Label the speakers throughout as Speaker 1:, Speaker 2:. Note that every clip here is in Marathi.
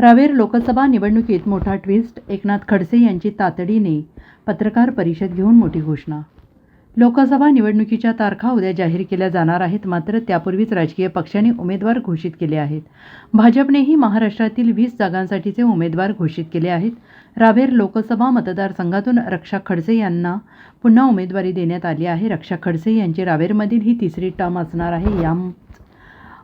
Speaker 1: रावेर लोकसभा निवडणुकीत मोठा ट्विस्ट एकनाथ खडसे यांची तातडीने पत्रकार परिषद घेऊन मोठी घोषणा. लोकसभा निवडणुकीच्या तारखा उद्या जाहीर केल्या जाणार आहेत मात्र त्यापूर्वीच राजकीय पक्षांनी उमेदवार घोषित केले आहेत. भाजपनेही महाराष्ट्रातील वीस जागांसाठीचे उमेदवार घोषित केले आहेत. रावेर लोकसभा मतदारसंघातून रक्षा खडसे यांना पुन्हा उमेदवारी देण्यात आली आहे. रक्षा खडसे यांची रावेरमधील ही तिसरी टर्म असणार आहे या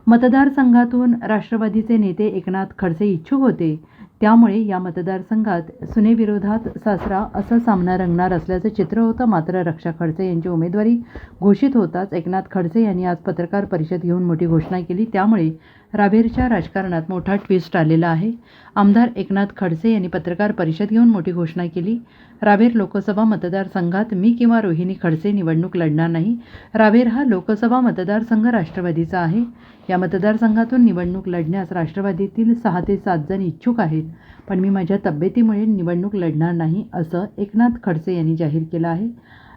Speaker 1: मतदारसंघातून राष्ट्रवादीचे नेते एकनाथ खडसे इच्छुक होते. त्यामुळे या मतदारसंघात सुनेविरोधात सासरा असा सामना रंगणार असल्याचं चित्र होतं. मात्र रक्षा खडसे यांची उमेदवारी घोषित होताच एकनाथ खडसे यांनी आज पत्रकार परिषद घेऊन मोठी घोषणा केली. त्यामुळे रावेरच्या राजकारणात मोठा ट्विस्ट आलेला आहे. आमदार एकनाथ खडसे यांनी पत्रकार परिषद घेऊन मोठी घोषणा केली. रावेर लोकसभा मतदारसंघात मी किंवा रोहिणी खडसे निवडणूक लढणार नाही. रावेर हा लोकसभा मतदारसंघ राष्ट्रवादीचा आहे. या मतदारसंघातून निवडणूक लढण्यास राष्ट्रवादीतील सहा ते सात जण इच्छुक आहेत. पण मी माझ्या तब्येतीमुळे निवडणूक लढणार नाही असं एकनाथ खडसे यांनी जाहीर केलं आहे.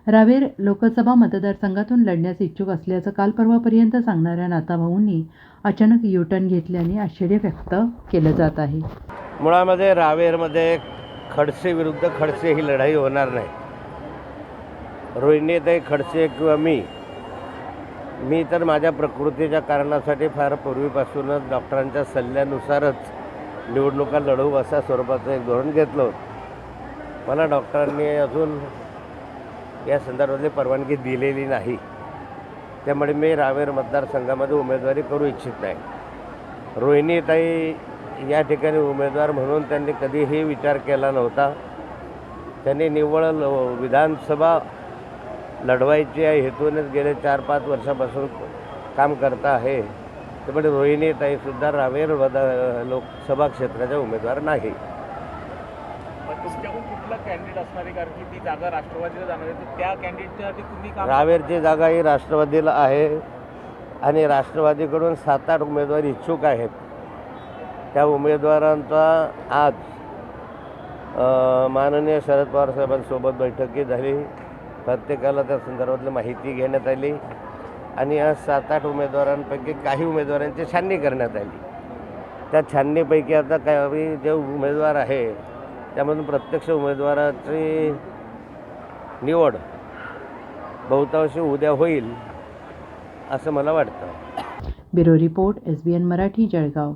Speaker 1: रावेर लोकसभा मतदारसंघातून लढण्यास इच्छुक असल्याचं काल परवापर्यंत सांगणाऱ्या नाताभाऊंनी अचानक युटर्न घेतल्याने आश्चर्य व्यक्त केलं जात आहे.
Speaker 2: मुळामध्ये रावेरमध्ये खडसे विरुद्ध खडसे ही लढाई होणार नाही. रोहिणीताई खडसे किंवा मी मी तर माझ्या प्रकृतीच्या कारणासाठी फार पूर्वीपासूनच डॉक्टरांच्या सल्ल्यानुसारच निवडणुका लढवू अशा स्वरूपाचं एक धोरण घेतलं होतं. मला डॉक्टरांनी अजून या संदर्भातली परवानगी दिलेली नाही. त्यामुळे मी रावेर मतदारसंघामध्ये उमेदवारी करू इच्छित नाही. रोहिणीताई या ठिकाणी उमेदवार म्हणून त्यांनी कधीही विचार केला नव्हता. त्यांनी निव्वळ ल- विधानसभा लढवायची या हेतूनच गेले चार पाच वर्षापासून काम करता आहे. त्यामुळे रोहिणीताईसुद्धा रावेर वदा लोकसभा क्षेत्राच्या उमेदवार नाही.
Speaker 3: पण तुमच्याकडून कुठला कॅन्डिडेट असणार? आहे कारण की ती जागा राष्ट्रवादीला जाणार आहे तर त्या कॅन्डिडेटसाठी तुम्ही काम
Speaker 2: रावेरची जागा ही राष्ट्रवादीला आहे आणि राष्ट्रवादीकडून सात आठ उमेदवार इच्छुक आहेत. त्या उमेदवारांचा आज अ, माननीय शरद पवार साहेबांसोबत बैठकी झाली. प्रत्येकाला त्या संदर्भातली माहिती घेण्यात आली. आणि या सात आठ उमेदवारांपैकी काही उमेदवारांची छाननी करण्यात आली. त्या छाननीपैकी आता काही जे उमेदवार आहे त्यामधून प्रत्यक्ष उमेदवाराची निवड बहुतांशी उद्या होईल असं मला वाटतं.
Speaker 1: Bureau report S B N Marathi Jalgaon.